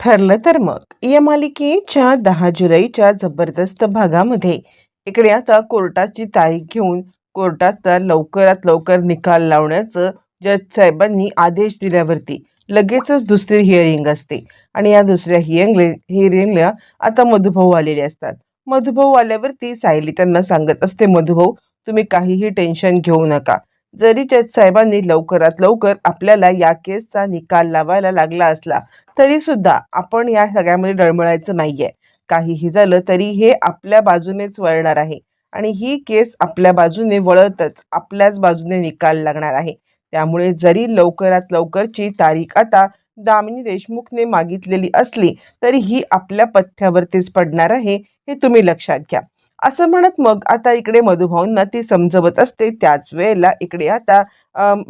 ठरलं तर मग. या मालिकेच्या दहा जुलैच्या जबरदस्त भागामध्ये इकडे आता कोर्टाची तारीख घेऊन कोर्टाचा लवकरात लवकर निकाल लावण्याचं जज साहेबांनी आदेश दिल्यावरती लगेचच दुसरी हिअरिंग असते. आणि या दुसऱ्या हिअरिंग हिअरिंगला आता मधुभाऊ आलेले असतात. मधुभाऊ आल्यावरती सायली त्यांना सांगत असते मधुभाऊ तुम्ही काहीही टेन्शन घेऊ नका. जरी जज साहेबांनी लवकरात लवकर आपल्याला या केसचा निकाल लावायला लागला असला तरी सुद्धा आपण या सगळ्यामध्ये डळमळायचं नाहीये. काहीही झालं तरी हे आपल्या बाजूनेच वळणार आहे आणि ही केस आपल्या बाजूने वळतच आपल्याच बाजूने निकाल लागणार आहे. त्यामुळे जरी लवकरात लवकरची तारीख आता दामिनी देशमुखने मागितलेली असली तरी ही आपल्या पथ्यावरतीच पडणार आहे हे तुम्ही लक्षात घ्या. असं म्हणत मग आता इकडे मधुभाऊंना ती समजवत असते. त्याच वेळेला इकडे आता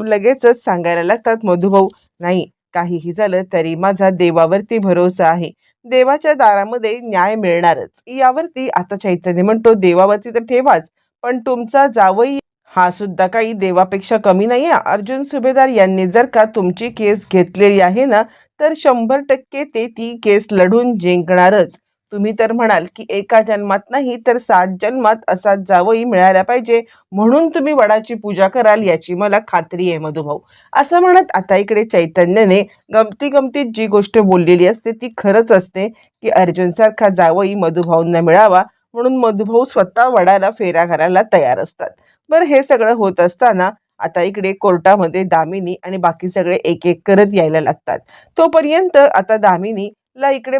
लगेचच सांगायला लागतात मधुभाऊ नाही काहीही झालं तरी माझा देवावरती भरोसा आहे. देवाच्या दारामध्ये न्याय मिळणारच. यावरती आता चैतन्य म्हणतो देवावरती तर ठेवाच. पण तुमचा जावई हा सुद्धा काही देवापेक्षा कमी नाही आहे अर्जुन सुभेदार यांनी जर का तुमची केस घेतलेली आहे ना तर शंभर टक्के ते ती केस लढून जिंकणारच. तुम्ही तर म्हणाल की एका जन्मात नाही तर सात जन्मात असा जावई मिळायला पाहिजे. म्हणून तुम्ही वडाची पूजा कराल याची मला खात्री आहे मधुभाऊ. असं म्हणत आता इकडे चैतन्याने गमती गमतीत जी गोष्ट बोललेली असते ती खरंच असते की अर्जुनसारखा जावई मधुभाऊंना मिळावा म्हणून मधुभाऊ स्वतः वडाला फेरा घालायला तयार असतात. बरं हे सगळं होत असताना आता इकडे कोर्टामध्ये दामिनी आणि बाकी सगळे एक एक करत यायला लागतात. तोपर्यंत आता दामिनी ला इकडे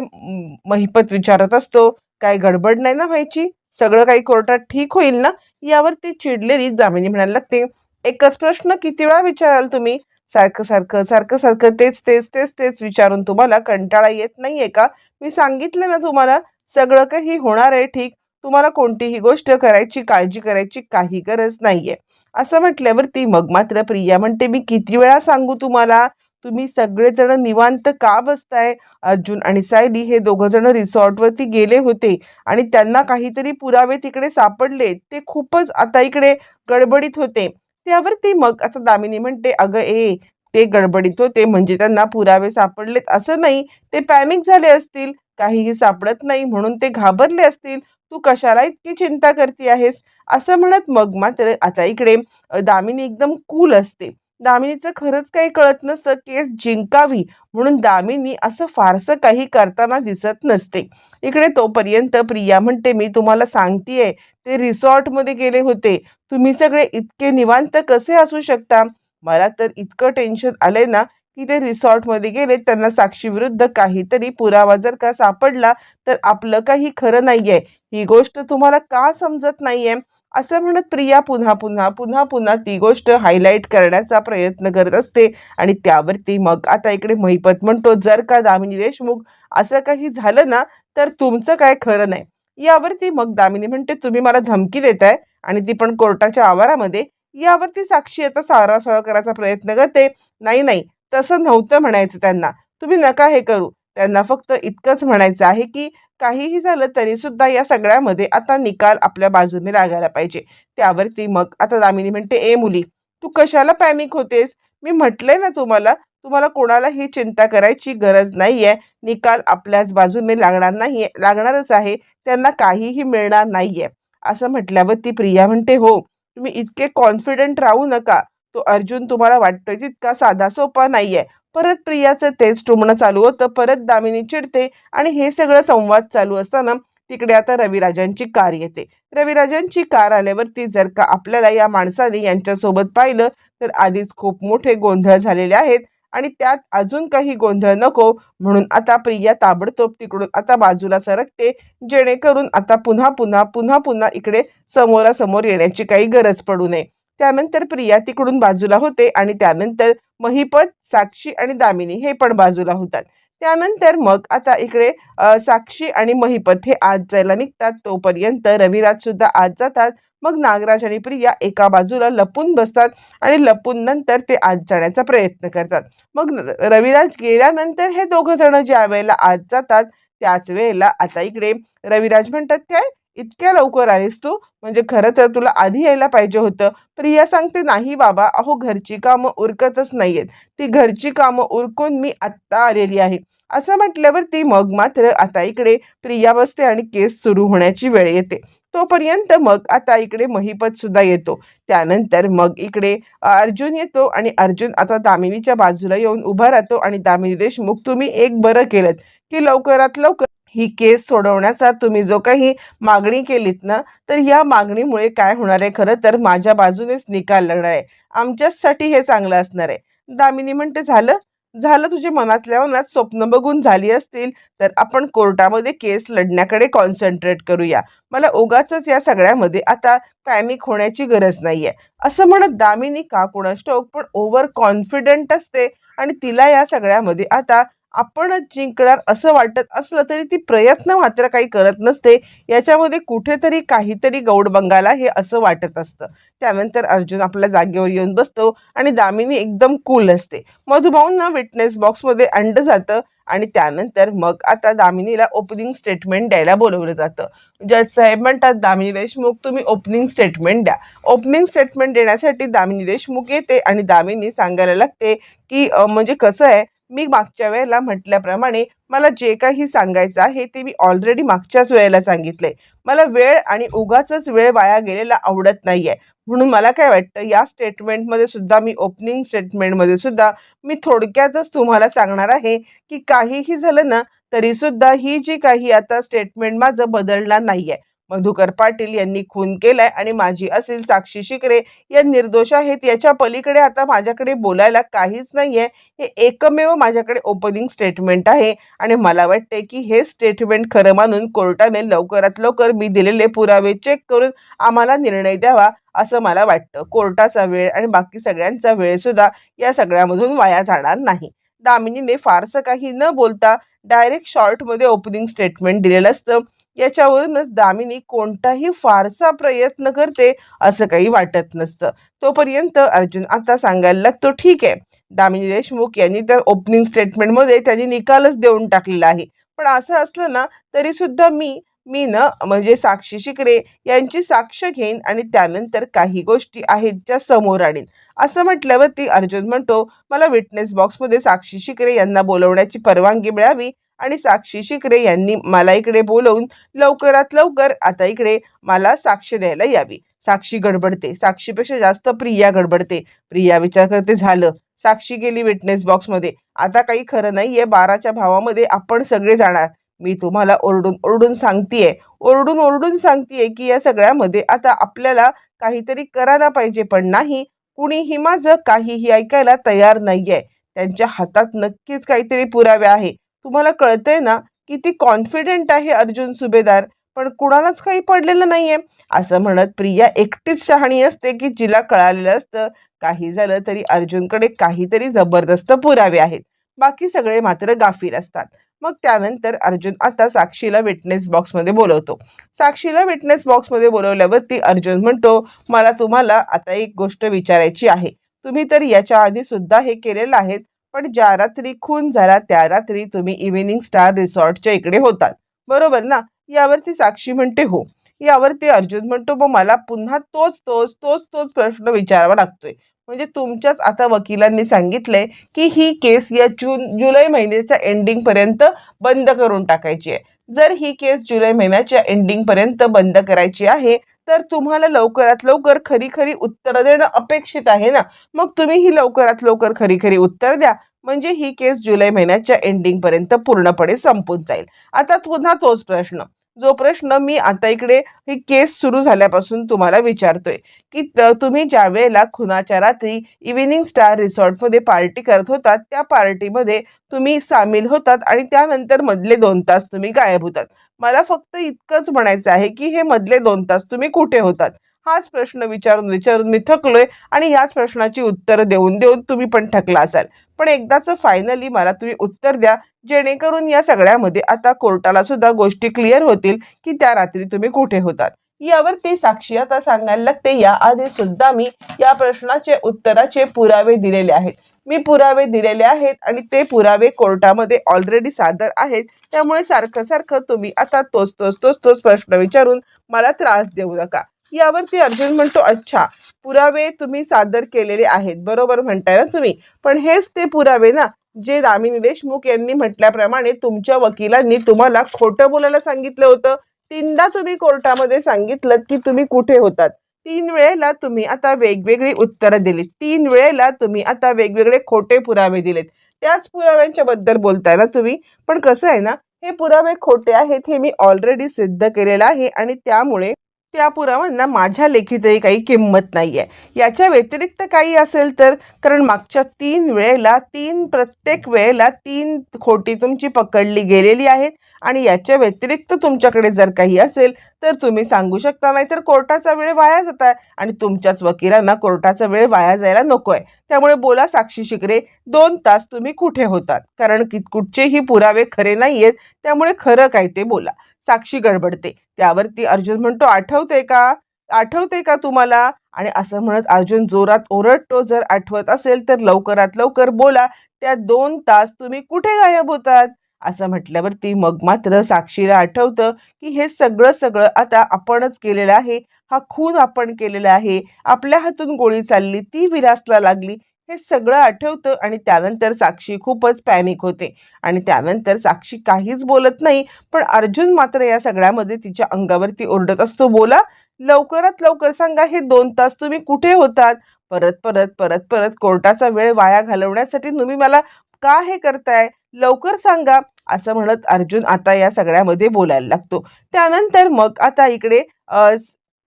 महिपत विचारत असतो काय गडबड नाही ना व्हायची? सगळं काही कोर्टात ठीक होईल ना? यावर ती चिडलेली जामिनी म्हणायला लागते एकच प्रश्न किती वेळा विचाराल तुम्ही? सारखं सारखं सारखं सारखं तेच तेच तेच तेच विचारून तुम्हाला कंटाळा येत नाहीये का? मी सांगितलं ना तुम्हाला सगळं काही होणार आहे ठीक. तुम्हाला कोणतीही गोष्ट करायची काळजी करायची काही गरज नाहीये. असं म्हटल्यावरती मग मात्र प्रिया म्हणते मी किती वेळा सांगू तुम्हाला? तुम्ही सगळेजण निवांत का बसताय? अर्जुन आणि सायली हे दोघं जण रिसॉर्टवरती गेले होते आणि त्यांना काहीतरी पुरावे तिकडे सापडले. ते खूपच आता इकडे गडबडीत होते. त्यावरती मग आता दामिनी म्हणते अगं ए ते गडबडीत होते म्हणजे त्यांना पुरावे सापडलेत असं नाही. ते पॅनिक झाले असतील काहीही सापडत नाही म्हणून ते घाबरले असतील. तू कशाला इतकी चिंता करते आहेस? असं म्हणत मग मात्र आता इकडे दामिनी एकदम कूल असते. दामिनीचं खरंच काही कळत नसतं केस जिंकावी म्हणून दामिनी असं फारसं काही करताना दिसत नसते. इकडे तोपर्यंत प्रिया म्हणते मी तुम्हाला सांगतेय ते रिसॉर्टमध्ये गेले होते. तुम्ही सगळे इतके निवांत कसे असू शकता? मला तर इतकं टेन्शन आलंय ना की ते रिसॉर्टमध्ये गेले त्यांना साक्षीविरुद्ध काहीतरी पुरावा जर का सापडला तर आपलं काही खरं नाहीये. ही गोष्ट तुम्हाला का समजत नाहीये? असं म्हणत प्रिया पुन्हा पुन्हा पुन्हा पुन्हा ती गोष्ट हायलाईट करण्याचा प्रयत्न करत असते. आणि त्यावरती मग आता इकडे महिपत म्हणतो जर का दामिनी देशमुख असं काही झालं ना तर तुमचं काय खरं नाही. यावरती मग दामिनी म्हणते तुम्ही मला धमकी देताय आणि ती पण कोर्टाच्या आवारामध्ये. यावरती साक्षी आता सारासार करायचा प्रयत्न करते. नाही नाही तसं नव्हतं म्हणायचं त्यांना. तुम्ही नका हे करू. त्यांना फक्त इतकंच म्हणायचं आहे की काहीही झालं तरी सुद्धा या सगळ्यामध्ये आता निकाल आपल्या बाजूने लागायला पाहिजे. त्यावरती मग आता दामिनी म्हणते ए मुली तू कशाला पॅनिक होतेस? मी म्हटलंय ना तुम्हाला तुम्हाला कोणालाही चिंता करायची गरज नाहीये. निकाल आपल्याच बाजूने लागणार नाहीये लागणारच आहे. त्यांना काहीही मिळणार नाहीये. असं म्हटल्यावर ती प्रिया म्हणते हो तुम्ही इतके कॉन्फिडंट राहू नका. तो अर्जुन तुम्हाला वाटतोय तितका साधा सोपा नाहीये. परत प्रियाचं तेच टुमणं चालू होतं परत दामिनी चिडते आणि हे सगळं संवाद चालू असताना तिकडे आता रविराजांची कार येते. रविराजांची कार आल्यावरती जर का आपल्याला या माणसाने यांच्यासोबत पाहिलं तर आधीच खूप मोठे गोंधळ झालेले आहेत आणि त्यात अजून काही गोंधळ नको म्हणून आता प्रिया ताबडतोब तिकडून आता बाजूला सरकते जेणेकरून आता पुन्हा पुन्हा पुन्हा पुन्हा इकडे समोरासमोर येण्याची काही गरज पडू नये. त्यानंतर प्रिया तिकडून बाजूला होते आणि त्यानंतर महिपत साक्षी आणि दामिनी हे पण बाजूला होतात. त्यानंतर मग आता इकडे साक्षी आणि महिपत हे आज जायला निघतात. तोपर्यंत रविराज सुद्धा आज जातात. मग नागराज आणि प्रिया एका बाजूला लपून बसतात आणि लपून नंतर ते आज जाण्याचा प्रयत्न करतात. मग न- रविराज गेल्यानंतर हे दोघं जण ज्या वेळेला आज जातात त्याच वेळेला आता इकडे रविराज म्हणतात काय इतक्या लवकर आलीस तू? म्हणजे खरं तर तुला आधी यायला पाहिजे होतं. प्रिया सांगते नाही बाबा अहो घरची कामं उरकतच नाहीयेत. ती घरची कामं उरकून मी आत्ता आलेली आहे. असं म्हटल्यावरती मग मात्र आता इकडे प्रिया बसते आणि केस सुरू होण्याची वेळ येते. तोपर्यंत मग आता इकडे महिपत सुद्धा येतो. त्यानंतर मग इकडे अर्जुन येतो आणि अर्जुन आता दामिनीच्या बाजूला येऊन उभा राहतो आणि दामिनी देशमुख तुम्ही एक बरं केलं की लवकरात लवकर ही केस सोडवण्याचा तुम्ही जो काही मागणी केलीत ना तर या मागणीमुळे काय होणार आहे खरं तर माझ्या बाजूनेच निकाल लागणार आहे. आमच्याचसाठी हे चांगलं असणार आहे. दामिनी म्हणते झालं? झालं तुझे मनातल्या मनात स्वप्न बघून झाली असतील तर आपण कोर्टामध्ये केस लढण्याकडे कॉन्सन्ट्रेट करूया. मला उगाच या सगळ्यामध्ये आता पॅमिक होण्याची गरज नाहीये. असं म्हणत दामिनी का कोणास ठाऊक पण ओव्हर कॉन्फिडंट असते आणि तिला या सगळ्यामध्ये आता आपणच जिंकणार असं वाटत असलं तरी ती प्रयत्न मात्र काही करत नसते. याच्यामध्ये कुठेतरी काहीतरी गौड बंगाला हे असं वाटत असतं. त्यानंतर अर्जुन आपल्या जागेवर येऊन बसतो आणि दामिनी एकदम कूल असते. मधुभाऊंना विटनेस बॉक्समध्ये अंड जातं आणि त्यानंतर मग आता दामिनीला ओपनिंग स्टेटमेंट द्यायला बोलवलं जातं. जज साहेब म्हणतात दामिनी देशमुख तुम्ही ओपनिंग स्टेटमेंट द्या. ओपनिंग स्टेटमेंट देण्यासाठी दामिनी देशमुख येते आणि दामिनी सांगायला लागते की म्हणजे कसं आहे मी मागच्या वेळेला म्हटल्याप्रमाणे मला जे काही सांगायचं आहे ते मी ऑलरेडी मागच्याच वेळेला सांगितलंय. मला वेळ आणि उगाचच वेळ वाया गेलेला आवडत नाहीये. म्हणून मला काय वाटतं या स्टेटमेंटमध्ये सुद्धा मी ओपनिंग स्टेटमेंटमध्ये सुद्धा मी थोडक्यातच तुम्हाला सांगणार आहे की काहीही झालं ना तरीसुद्धा ही जी काही आता स्टेटमेंट माझं बदलणार नाहीये. मधुकर पाटील यांनी खून केलाय आणि माझी असेल साक्षी शिकरे या निर्दोष आहेत याच्या पलीकडे आता माझ्याकडे बोलायला काहीच नाहीये. हे एकमेव माझ्याकडे ओपनिंग स्टेटमेंट आहे आणि मला वाटते की हे स्टेटमेंट खरं मानून कोर्टाने लवकरात लवकर मी दिलेले पुरावे चेक करून आम्हाला निर्णय द्यावा असं मला वाटतं. कोर्टाचा वेळ आणि बाकी सगळ्यांचा वेळ सुद्धा या सगळ्यामधून वाया जाणार नाही. दामिनीने फारसं काही न बोलता डायरेक्ट शॉर्टमध्ये ओपनिंग स्टेटमेंट दिलेलं असतं. याच्यावरूनच दामिनी कोणताही फारसा प्रयत्न करते असं काही वाटत नसतं. तोपर्यंत अर्जुन आता सांगायला लागतो ठीक आहे. दामिनी देशमुख यांनी तर ओपनिंग स्टेटमेंटमध्ये त्यांनी निकालच देऊन टाकलेला आहे. पण असं असलं ना तरी सुद्धा मी मी ना म्हणजे साक्षी शिकरे यांची साक्ष घेईन आणि त्यानंतर काही गोष्टी आहेत ज्या समोर आणीन. असं म्हटल्यावरती अर्जुन म्हणतो मला विटनेस बॉक्समध्ये साक्षी शिकरे यांना बोलवण्याची परवानगी मिळावी आणि साक्षी शिकरे यांनी मला इकडे बोलवून लवकरात लवकर आता इकडे मला साक्ष द्यायला यावी. साक्षी गडबडते. साक्षीपेक्षा जास्त प्रिया गडबडते. प्रिया विचार करते झालं. साक्षी गेली विटनेस बॉक्समध्ये आता काही खरं नाहीये. बाराच्या भावामध्ये आपण सगळे जाणार. मी तुम्हाला ओरडून ओरडून सांगतेय. ओरडून ओरडून सांगतेय की या सगळ्यामध्ये आता आपल्याला काहीतरी करायला पाहिजे. पण नाही. कुणीही माझं काहीही ऐकायला तयार नाहीये. त्यांच्या हातात नक्कीच काहीतरी पुरावे आहे. तुम्हाला कळतंय ना किती कॉन्फिडेंट आहे अर्जुन सुभेदार? पण कुणालाच काही पडलेलं नाहीये. असं म्हणत प्रिया एकटीच शहाणी असते की जिला कळालेलं असतं. काही झालं तरी अर्जुनकडे काहीतरी जबरदस्त पुरावे आहेत. बाकी सगळे मात्र गाफील असतात. मग त्यानंतर अर्जुन आता साक्षीला विटनेस बॉक्समध्ये बोलवतो. साक्षीला विटनेस बॉक्समध्ये बोलवल्यावरती अर्जुन म्हणतो मला तुम्हाला आता एक गोष्ट विचारायची आहे. तुम्ही तर याच्या आधी सुद्धा हे केलेलं आहेत. पण ज्या रात्री खून झाला त्या रात्री तुम्ही इव्हिनिंग स्टार रिसॉर्टच्या इकडे होतात. बरोबर ना? यावरती साक्षी म्हणते हो. यावरती अर्जुन म्हणतो मग मला पुन्हा तोच तोच तोच तोच प्रश्न विचारावा लागतोय. म्हणजे तुमच्याच आता वकिलांनी सांगितलंय की ही केस या जून जुलै महिन्याच्या एंडिंग पर्यंत बंद करून टाकायची आहे. जर ही केस जुलै महिन्याच्या एंडिंग पर्यंत बंद करायची आहे तर तुम्हाला लवकरात लवकर खरी खरी उत्तरं देणं अपेक्षित आहे ना? मग तुम्ही ही लवकरात लवकर खरी खरी उत्तर द्या. म्हणजे ही केस जुलै महिन्याच्या एंडिंग पर्यंत पूर्णपणे संपून जाईल. आता पुन्हा तोच प्रश्न. जो प्रश्न मी आता इकडे ही केस सुरू झाल्यापासून तुम्हाला विचारतोय की त- तुम्ही ज्या वेळेला खुनाच्या रात्री इव्हिनिंग स्टार रिसॉर्टमध्ये पार्टी करत होतात त्या पार्टीमध्ये तुम्ही सामील होतात आणि त्यानंतर मधले दोन तास तुम्ही गायब होतात. मला फक्त इतकंच म्हणायचं आहे की हे मधले दोन तास तुम्ही कुठे होतात? हाच प्रश्न विचारून विचारून मी थकलोय आणि याच प्रश्नाची उत्तरं देऊन देऊन तुम्ही पण थकला असाल. पण एकदाचं फायनली मला तुम्ही उत्तर द्या जेणेकरून या सगळ्यामध्ये आता कोर्टाला सुद्धा गोष्टी क्लिअर होतील की त्या रात्री तुम्ही कुठे होतात. यावरती साक्षी आता सांगायला लागते या आधी सुद्धा मी या प्रश्नाचे उत्तराचे पुरावे दिलेले आहेत. मी पुरावे दिलेले आहेत आणि ते पुरावे कोर्टामध्ये ऑलरेडी सादर आहेत. त्यामुळे सारखं सारखं तुम्ही आता तोच तोच तोच तोच प्रश्न विचारून मला त्रास देऊ नका. यावरती अर्जुन म्हणतो अच्छा पुरावे तुम्ही सादर केलेले आहेत. बरोबर म्हणताय ना तुम्ही. पण हेच ते पुरावे ना जे दामिनी देशमुख यांनी म्हटल्याप्रमाणे तुमच्या वकिलांनी तुम्हाला खोटं बोलायला सांगितलं होतं. तीनदा तुम्ही कोर्टामध्ये सांगितलं की तुम्ही कुठे होतात. तीन वेळेला तुम्ही आता वेगवेगळी उत्तरं दिलीत. तीन वेळेला तुम्ही आता वेगवेगळे खोटे पुरावे दिलेत. त्याच पुराव्यांच्या बद्दल बोलताय ना तुम्ही. पण कसं आहे ना हे पुरावे खोटे आहेत हे मी ऑलरेडी सिद्ध केलेलं आहे आणि त्यामुळे त्या पुराव्यांना माझ्या लेखीतही काही किंमत नाही आहे याच्या व्यतिरिक्त काही असेल तर कारण मागच्या तीन वेळेला तीन प्रत्येक वेळेला तीन खोटी तुमची पकडली गेलेली आहेत आणि याच्या व्यतिरिक्त तुमच्याकडे जर काही असेल तर तुम्ही सांगू शकता नाही तर कोर्टाचा वेळ वाया जात आहे आणि तुमच्याच वकिलांना कोर्टाचा वेळ वाया जायला नको आहे त्यामुळे बोला साक्षी शिकरे दोन तास तुम्ही कुठे होतात? कारण की कुठचेही पुरावे खरे नाही आहेत त्यामुळे खरं काय ते बोला. साक्षी गडबडते. त्यावरती अर्जुन म्हणतो आठवते का? आठवते का तुम्हाला? आणि असं म्हणत अर्जुन जोरात ओरडतो जर आठवत असेल तर लवकरात लवकर बोला. त्या दोन तास तुम्ही कुठे गायब होतात? असं म्हटल्यावरती मग मात्र साक्षीला आठवतं की हे सगळं सगळं आता आपणच केलेलं आहे. हा खून आपण केलेला आहे. आपल्या हातून गोळी चालली ती विरासला लागली. हे सगळं आठवतं आणि त्यानंतर साक्षी खूपच पॅनिक होते. आणि त्यानंतर साक्षी काहीच बोलत नाही पण अर्जुन मात्र या सगळ्यामध्ये तिच्या अंगावरती ओरडत असतो बोला लवकरात लवकर सांगा हे दोन तास तुम्ही कुठे होतात? परत परत परत परत कोर्टाचा वेळ वाया घालवण्यासाठी तुम्ही मला का हे करताय? लवकर सांगा. असं म्हणत अर्जुन आता या सगळ्यामध्ये बोलायला लागतो. त्यानंतर मग आता इकडे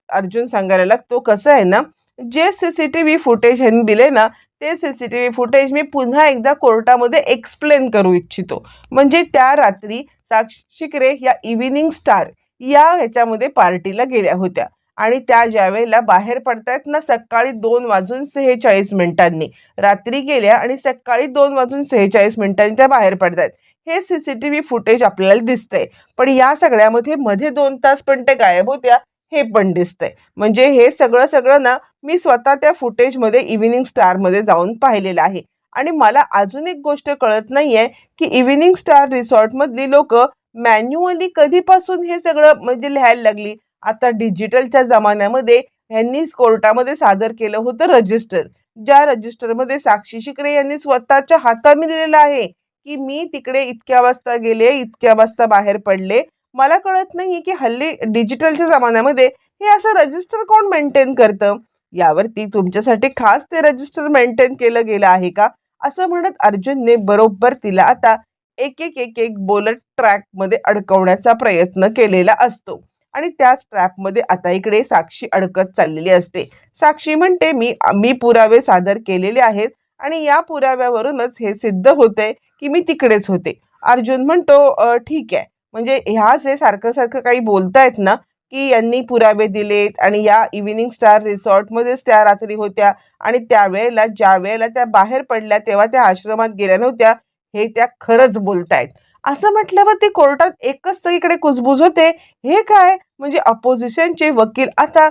अर्जुन सांगायला लागतो कसं आहे ना जे C C T V footage ह्यांनी दिले ना ते C C T V footage मी पुन्हा एकदा कोर्टामध्ये एक्सप्लेन करू इच्छितो. म्हणजे त्या रात्री साक्षिकरे या इव्हिनिंग स्टार या ह्याच्यामध्ये पार्टीला गेल्या होत्या. आणि त्या ज्यावेळेला बाहेर पडतायत ना सकाळी दोन वाजून सेहेचाळीस मिनिटांनी. रात्री गेल्या आणि सकाळी दोन वाजून सेहेचाळीस मिनिटांनी त्या बाहेर पडतायत. हे C C T V footage आपल्याला दिसतंय. पण या सगळ्यामध्ये मध्ये दोन तास पण ते गायब होत्या हे पण दिसतंय. म्हणजे हे सगळं सगळं ना मी स्वतः त्या फुटेजमध्ये इव्हिनिंग स्टारमध्ये जाऊन पाहिलेलं आहे. आणि मला अजून एक गोष्ट कळत नाहीये की इव्हिनिंग स्टार रिसॉर्टमधली लोक मॅन्युअली कधीपासून हे सगळं म्हणजे लिहायला लागली? आता डिजिटलच्या जमान्यामध्ये यांनी कोर्टामध्ये सादर केलं होतं रजिस्टर ज्या रजिस्टरमध्ये साक्षी शिकरे यांनी स्वतःच्या हाताने लिहिलेलं आहे की मी तिकडे इतक्या वाजता गेले इतक्या वाजता बाहेर पडले. मला कळत नाही की हल्ली डिजिटलच्या जमान्यामध्ये हे असं रजिस्टर कोण मेंटेन करतं? यावरती तुमच्यासाठी खास ते रजिस्टर मेंटेन केलं गेलं आहे का? असं म्हणत अर्जुनने बरोबर तिला आता एक एक एक एक बोलत ट्रॅकमध्ये अडकवण्याचा प्रयत्न केलेला असतो. आणि त्याच ट्रॅपमध्ये आता इकडे साक्षी अडकत चाललेली असते. साक्षी म्हणते मी मी पुरावे सादर केलेले आहेत आणि या पुराव्यावरूनच हे सिद्ध होते की मी तिकडेच होते. अर्जुन म्हणतो ठीक आहे. म्हणजे ह्याच हे सारखं सारखं काही बोलतायत ना की यांनी पुरावे दिलेत आणि या इव्हिनिंग स्टार रिसॉर्टमध्येच त्या रात्री होत्या. आणि त्यावेळेला ज्या वेळेला त्या बाहेर पडल्या तेव्हा त्या आश्रमात गेल्या नव्हत्या. हे त्या खरंच बोलतायत. असं म्हटल्यावर ते कोर्टात एकच सगळीकडे कुजबुज होते. हे काय? म्हणजे अपोजिशनचे वकील आता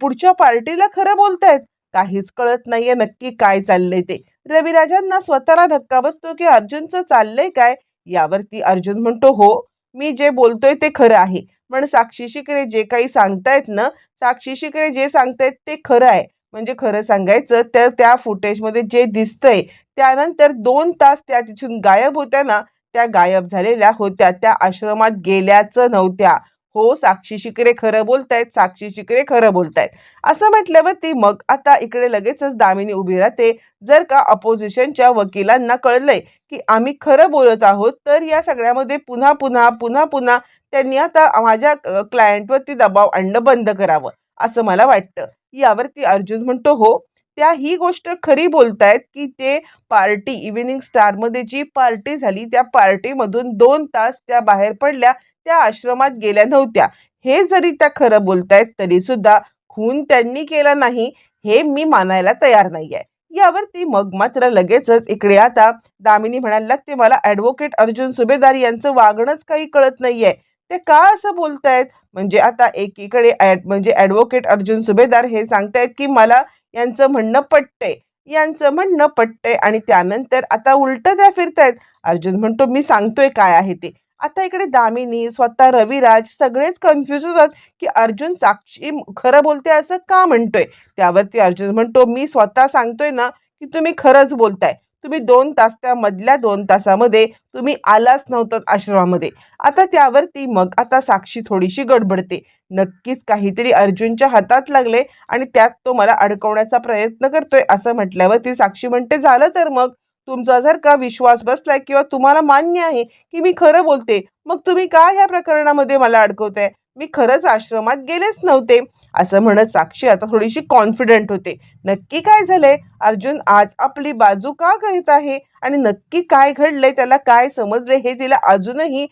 पुढच्या पार्टीला खरं बोलतायत. काहीच कळत नाहीये नक्की काय चाललंय ते. रविराजांना स्वतःला धक्का बसतो की अर्जुनचं चाललंय काय? यावरती अर्जुन म्हणतो हो मी जे बोलतोय ते खरं आहे. पण साक्षी शिकरे जे काही सांगतायत ना साक्षी शिकरे जे सांगतायत ते खरं आहे. म्हणजे खरं सांगायचं तर त्या फुटेजमध्ये जे दिसतंय त्यानंतर दोन तास त्या तिथून गायब होत्या ना त्या गायब झालेल्या होत्या. त्या आश्रमात गेल्याचं नव्हत्या. हो साक्षी शिकरे खरं बोलतायत साक्षी शिकरे खरं बोलतायत. असं म्हटल्यावरती मग आता इकडे लगेचच दामिनी उभी राहते. जर का अपोजिशनच्या वकिलांना कळलंय की आम्ही खरं बोलत आहोत तर या सगळ्यामध्ये पुन्हा पुन्हा पुन्हा पुन्हा त्यांनी आता माझ्या क्लायंटवरती दबाव आणणं बंद करावं असं मला वाटतं. यावरती अर्जुन म्हणतो हो त्या ही गोष्ट खरी बोलतायत की ते पार्टी इव्हिनिंग स्टारमध्ये जी पार्टी झाली त्या पार्टीमधून दोन तास त्या बाहेर पडल्या त्या आश्रमात गेल्या नव्हत्या. हे जरी त्या खरं बोलतायत तरी सुद्धा खून त्यांनी केला नाही हे मी मानायला तयार नाही आहे यावरती मग मात्र लगेचच इकडे आता दामिनी म्हणायला लागते मला ॲडव्होकेट अर्जुन सुभेदार यांचं वागणंच काही कळत नाहीये. ते का असं बोलतायत? म्हणजे आता एकीकडे ॲड म्हणजे ॲडव्होकेट अर्जुन सुभेदार हे सांगतायत की मला यांचं म्हणणं पटतंय. यांचं म्हणणं पटतंय आणि त्यानंतर आता उलटं त्या फिरतायत. अर्जुन म्हणतो मी सांगतोय काय आहे ते. आता इकडे दामिनी स्वतः रविराज सगळेच कन्फ्युज होतात की अर्जुन साक्षी खरं बोलते असं का म्हणतोय? त्यावरती अर्जुन म्हणतो मी स्वतः सांगतोय ना की तुम्ही खरंच बोलताय. तुम्ही दोन तास त्या मधल्या दोन तासामध्ये तुम्ही आलाच नव्हतं आश्रमामध्ये. आता त्यावरती मग आता साक्षी थोडीशी गडबडते. नक्कीच काहीतरी अर्जुनच्या हातात लागले आणि त्यात तो मला अडकवण्याचा प्रयत्न करतोय असं म्हटल्यावर ती साक्षी म्हणते झालं तर मग? तुमचा जर का विश्वास बसलाय किंवा तुम्हाला मान्य आहे की मी खरं बोलते मग तुम्ही का ह्या प्रकरणामध्ये मला अडकवताय? मी खरंच आश्रमात गेलेच नव्हते असं म्हणत साक्षी आता थोडीशी कॉन्फिडंट होते. नक्की काय झालंय? अर्जुन आज आपली बाजू का करीत आहे? आणि नक्की काय घडलंय? त्याला काय समजले हे तिला अजूनही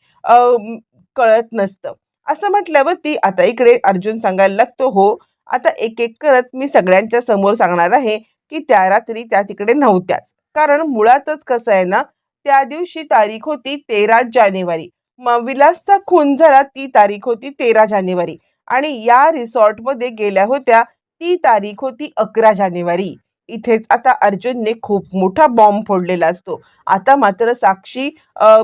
कळत नसतं. असं म्हटल्यावर ती आता इकडे अर्जुन सांगायला लागतो हो आता एक एक करत मी सगळ्यांच्या समोर सांगणार आहे की त्या रात्री त्या तिकडे नव्हत्याच. कारण मुळातच कसं आहे ना त्या दिवशी तारीख होती तेरा जानेवारी. मग विलासचा खून झाला ती तारीख होती तेरा जानेवारी. आणि या रिसॉर्टमध्ये गेल्या होत्या ती तारीख होती अकरा जानेवारी. इथेच आता अर्जुनने खूप मोठा बॉम्ब फोडलेला असतो. आता मात्र साक्षी अ,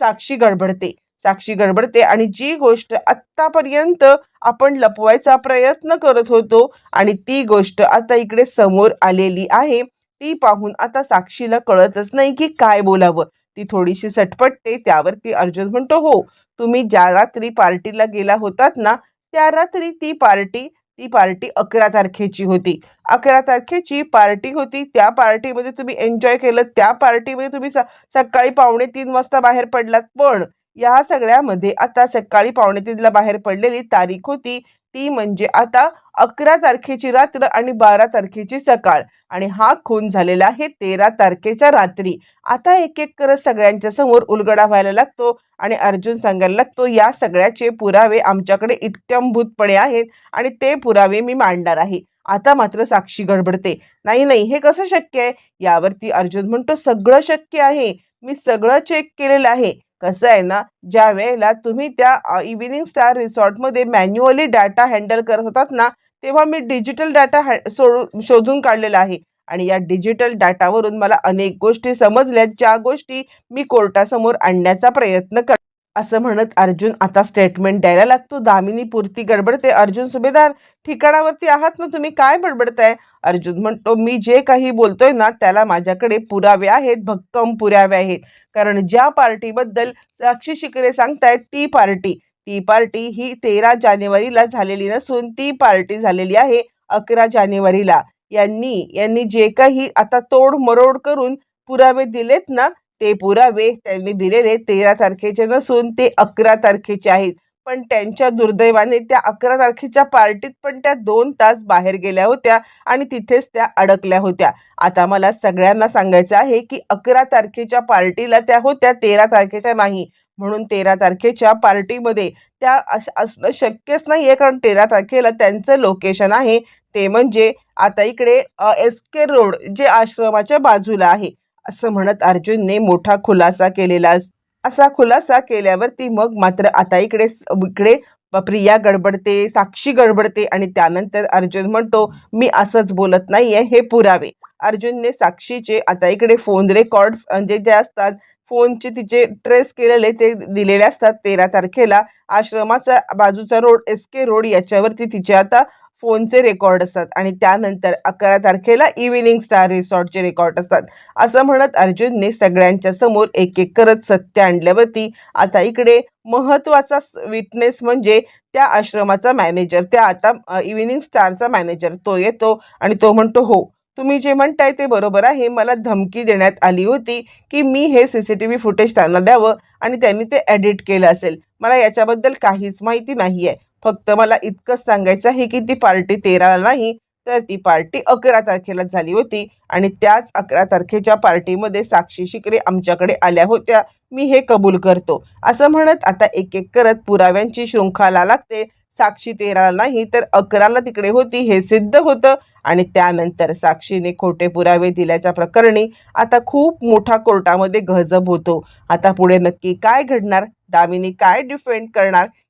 साक्षी गडबडते. साक्षी गडबडते आणि जी गोष्ट आत्तापर्यंत आपण लपवायचा प्रयत्न करत होतो आणि ती गोष्ट आता इकडे समोर आलेली आहे ती पाहून आता साक्षीला कळतच नाही की काय बोलावं. ती थोडीशी सटपटते त्यावरती अर्जुन म्हणतो हो तुम्ही ज्या रात्री पार्टीला गेला होतात ना त्या रात्री ती पार्टी ती पार्टी अकरा तारखेची होती. अकरा तारखेची पार्टी होती त्या पार्टीमध्ये तुम्ही एन्जॉय केलं त्या पार्टीमध्ये तुम्ही स सकाळी पावणे तीन वाजता बाहेर पडलात. पण या सगळ्यामध्ये आता सकाळी पावणे तीनला बाहेर पडलेली तारीख होती ती म्हणजे आता अकरा तारखेची रात्र आणि बारा तारखेची सकाळ. आणि हा खून झालेला आहे तेरा तारखेच्या रात्री. आता एक एक करत सगळ्यांच्या समोर उलगडा व्हायला लागतो आणि अर्जुन सांगायला लागतो या सगळ्याचे पुरावे आमच्याकडे इत्यंभूतपणे आहेत आणि ते पुरावे मी मांडणार आहे. आता मात्र साक्षी गडबडते. नाही नाही हे कसं शक्य आहे? यावरती अर्जुन म्हणतो सगळं शक्य आहे. मी सगळं चेक केलेलं आहे. कसं आहे ना ज्या वेळेला तुम्ही त्या इव्हिनिंग स्टार रिसॉर्टमध्ये मॅन्युअली डाटा हँडल करत होतात ना तेव्हा मी डिजिटल डाटा हॅ सोडून शोधून काढलेला आहे. आणि या डिजिटल डाटावरून मला अनेक गोष्टी समजल्या ज्या गोष्टी मी कोर्टासमोर आणण्याचा प्रयत्न कर असं म्हणत अर्जुन आता स्टेटमेंट द्यायला लागतो. दामिनी पुरती गडबडते. अर्जुन सुभेदार ठिकाणावरती आहात ना तुम्ही? काय बडबडताय? अर्जुन म्हणतो मी जे काही बोलतोय ना त्याला माझ्याकडे पुरावे आहेत भक्कम पुरावे आहेत. कारण ज्या पार्टीबद्दल साक्षी शिकरे सांगतायत ती पार्टी ती पार्टी ही तेरा जानेवारीला झालेली नसून ती पार्टी झालेली आहे अकरा जानेवारीला. यांनी यांनी जे काही आता तोड मरोड करून पुरावे दिलेत ना ते पुरावे त्यांनी दिलेले तेरा तारखेचे नसून ते अकरा तारखेचे आहेत. पण त्यांच्या दुर्दैवाने त्या अकरा तारखेच्या पार्टीत पण त्या दोन तास बाहेर गेल्या होत्या आणि तिथेच त्या अडकल्या होत्या. आता मला सगळ्यांना सांगायचं आहे की अकरा तारखेच्या पार्टीला त्या होत्या तेरा तारखेच्या नाही. म्हणून तेरा तारखेच्या पार्टीमध्ये त्या असं असणं शक्यच नाही आहे कारण तेरा तारखेला त्यांचं लोकेशन आहे. ते म्हणजे आता इकडे एस के रोड जे आश्रमाच्या बाजूला आहे. असं म्हणत अर्जुनने मोठा खुलासा केलेला असा खुलासा केल्यावरती मग मात्र आता इकडे इकडे प्रिया गडबडते साक्षी गडबडते आणि त्यानंतर अर्जुन म्हणतो मी असंच बोलत नाहीये हे पुरावे. अर्जुनने साक्षीचे आता इकडे फोन रेकॉर्ड्स म्हणजे जे असतात फोनचे तिचे ट्रेस केलेले ते दिलेले असतात तेरा तारखेला आश्रमाचा बाजूचा रोड एस के रोड याच्यावरती तिचे आता फोनचे रेकॉर्ड असतात आणि त्यानंतर अकरा तारखेला इव्हिनिंग स्टार रिसॉर्टचे रेकॉर्ड असतात. असं म्हणत अर्जुनने सगळ्यांच्या समोर एक एक करत सत्य आणल्यावरती आता इकडे महत्त्वाचा विटनेस म्हणजे त्या आश्रमाचा मॅनेजर त्या आता इव्हिनिंग स्टारचा मॅनेजर तो येतो आणि तो म्हणतो हो तुम्ही जे म्हणताय ते बरोबर आहे. मला धमकी देण्यात आली होती की मी हे C C T V footage त्यांना द्यावं आणि त्यांनी ते एडिट केलं असेल. मला याच्याबद्दल काहीच माहिती नाही आहे फक्त मला इतकंच सांगायचं आहे की ती पार्टी तेराला नाही तर ती पार्टी अकरा तारखेला झाली होती. आणि त्याच अकरा तारखेच्या पार्टीमध्ये साक्षी शिकरे आमच्याकडे आल्या होत्या. मी हे कबूल करतो. असं म्हणत आता एक एक करत पुराव्यांची शृंखला लागते. साक्षी तेराला नाही तर अकराला तिकडे होती हे सिद्ध होतं. आणि त्यानंतर साक्षीने खोटे पुरावे दिल्याच्या प्रकरणी आता खूप मोठा कोर्टामध्ये गजब होतो. आता पुढे नक्की काय घडणार? दामिनी काय डिफेंड करणार?